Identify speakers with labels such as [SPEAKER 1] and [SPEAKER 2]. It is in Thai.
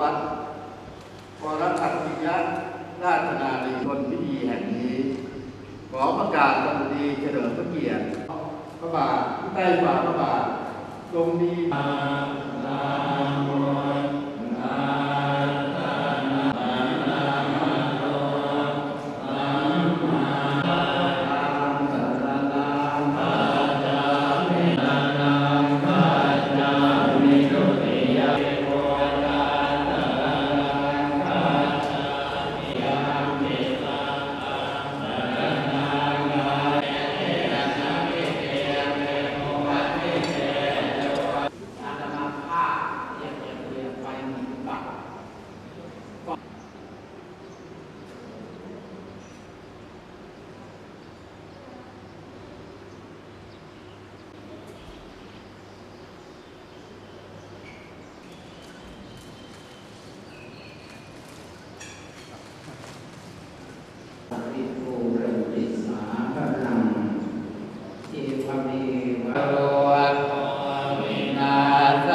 [SPEAKER 1] วัดวรัตนธิยะราชนาลีคนพิธีแห่งนี้ ขอประกาศกรดีเฉลิมพระเกียรติพระบาทใต้ฝ่าพระบาททรงนี้
[SPEAKER 2] นลา โรวินาส